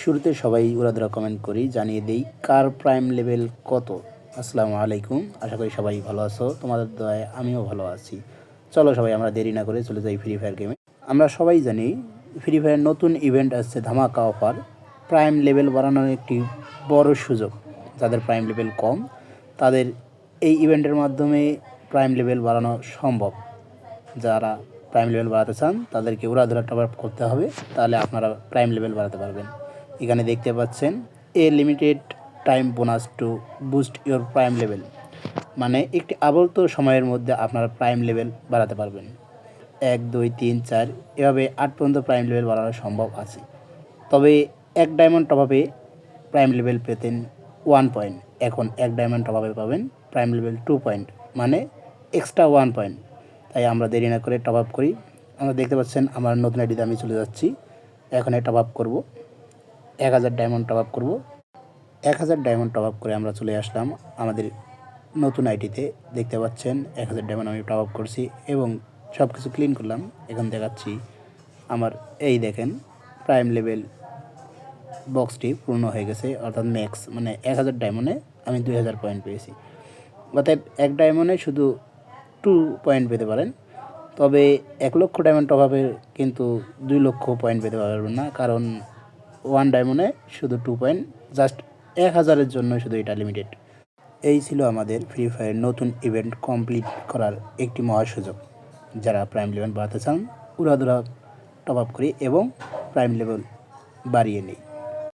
শুরুতে সবাই উড়াদুরা কমেন্ট করি জানিয়ে দেই কার প্রাইম লেভেল কত। আসসালামু আলাইকুম, আশা করি সবাই ভালো আছো, তোমাদের দয়ায় আমিও ভালো আছি। চলো সবাই আমরা দেরি না করে চলে যাই ফ্রি ফায়ার গেমে আমরা সবাই জানি ফ্রি ফায়ার নতুন ইভেন্ট আসছে ধামাকা অফার প্রাইম লেভেল বাড়ানোর একটি বড় সুযোগ। যাদের প্রাইম লেভেল কম, তাদের এই ইভেন্টের মাধ্যমে প্রাইম লেভেল বাড়ানো সম্ভব। যারা প্রাইম লেভেল বাড়াতে চান, তাদেরকে উড়াধুরা টপ আপ করতে হবে, তাহলে আপনারা প্রাইম লেভেল বাড়াতে পারবেন। এখানে দেখতে পাচ্ছেন a limited time bonus to boost your prime level মানে একটি আবর্ত সময়ের মধ্যে আপনারা প্রাইম লেভেল বাড়াতে পারবেন। এক, দুই, তিন, চার, এভাবে আট পর্যন্ত প্রাইম লেভেল বাড়ানো সম্ভব আছে। তবে এক ডায়মন্ড টপ আপে প্রাইম লেভেল পেতেন ওয়ান পয়েন্ট এখন এক ডায়মন্ড টপ আপে পাবেন প্রাইম লেভেল টু পয়েন্ট মানে এক্সট্রা ওয়ান পয়েন্ট তাই আমরা দেরি না করে টপ আপ করি। আমরা দেখতে পাচ্ছেন আমার নতুন আইডিতে আমি চলে যাচ্ছি। এখানে টপ আপ করব। এক হাজার ডায়মন্ড টপ আপ করব। এক হাজার ডায়মন্ড টপ আপ করে আমরা চলে আসলাম আমাদের নতুন আইডিতে দেখতে পাচ্ছেন, এক হাজার ডায়মন্ড আমি টপ আপ করছি এবং সব কিছু ক্লিন করলাম। এখন দেখাচ্ছি আমার, এই দেখেন প্রাইম লেভেল বক্সটি পূর্ণ হয়ে গেছে, অর্থাৎ ম্যাক্স মানে এক হাজার ডায়মন্ডে আমি দুই হাজার পয়েন্ট পেয়েছি। অর্থাৎ এক ডায়মন্ডে শুধু টু পয়েন্ট পেতে পারেন, তবে এক লক্ষ ডায়মন্ড টপ আপে কিন্তু দুই লক্ষ পয়েন্ট পেতে পারবেন না, কারণ ওয়ান ডায়মন্ডে শুধু টু পয়েন্ট জাস্ট এক হাজারের জন্য শুধু এটা লিমিটেড এই ছিল আমাদের ফ্রি ফায়ার নতুন ইভেন্ট কমপ্লিট করার একটি মহা সুযোগ। যারা প্রাইম লেভেল বাড়াতে চান, উড়াদুরা টপ আপ করি এবং প্রাইম লেভেল বাড়িয়ে নেই।